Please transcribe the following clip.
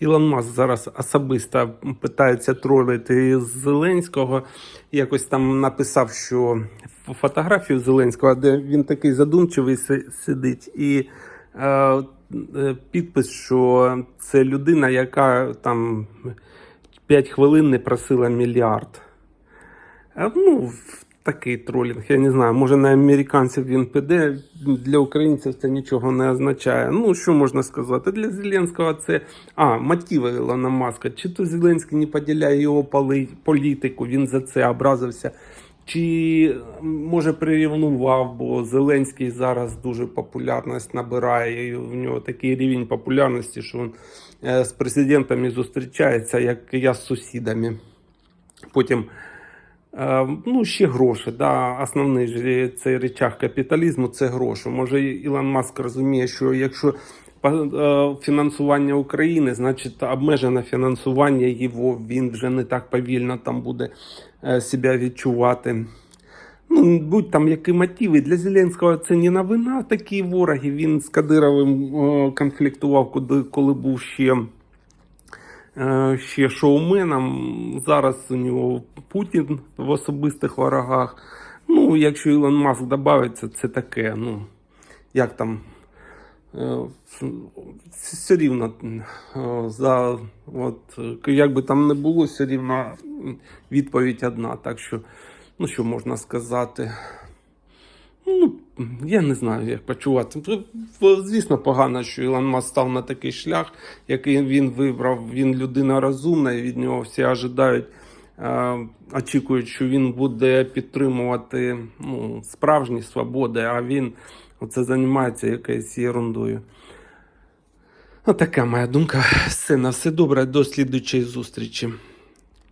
Ілон Маск зараз особисто питається тролити Зеленського. Якось там написав, що фотографію Зеленського, де він такий задумчивий сидить, і е, е, підпис, що це людина, яка там 5 хвилин не просила мільярд. Е, Ну, такий тролінг, я не знаю, може на американців він піде, для українців це нічого не означає. Ну, що можна сказати? Для Зеленського це а, мотиви Ілона Маска. Чи то Зеленський не поділяє його політику, він за це образився. Чи може прирівнував, бо Зеленський зараз дуже популярність набирає, і в нього такий рівень популярності, що він е, з президентами зустрічається, як я з сусідами. Потім Ну, ще гроші. Да. Основний ж цей речах капіталізму це гроші. Може, Ілон Маск розуміє, що якщо е, фінансування України, значить обмежене фінансування його, він вже не так повільно там буде е, себе відчувати. Ну, будь там які мотиви. Для Зеленського це не новина, такі вороги. Він з Кадировим е, конфліктував, коли, був ще е, ще шоуменом. Зараз у нього Путін в особистих ворогах. Ну, якщо Ілон Маск додається, це таке. Ну, як там. е, Все рівно е, за от, е, як би там не було, все рівно відповідь одна. Так що, ну що можна сказати? Я не знаю, як почувати. Звісно, погано, що Ілон Маск став на такий шлях, який він вибрав. Він людина розумна, і від нього всі ожидають, очікують, що він буде підтримувати ну, справжні свободи, а він оце займається якоюсь ерундою. Отака моя думка. Все, на все добре, до слідучої зустрічі.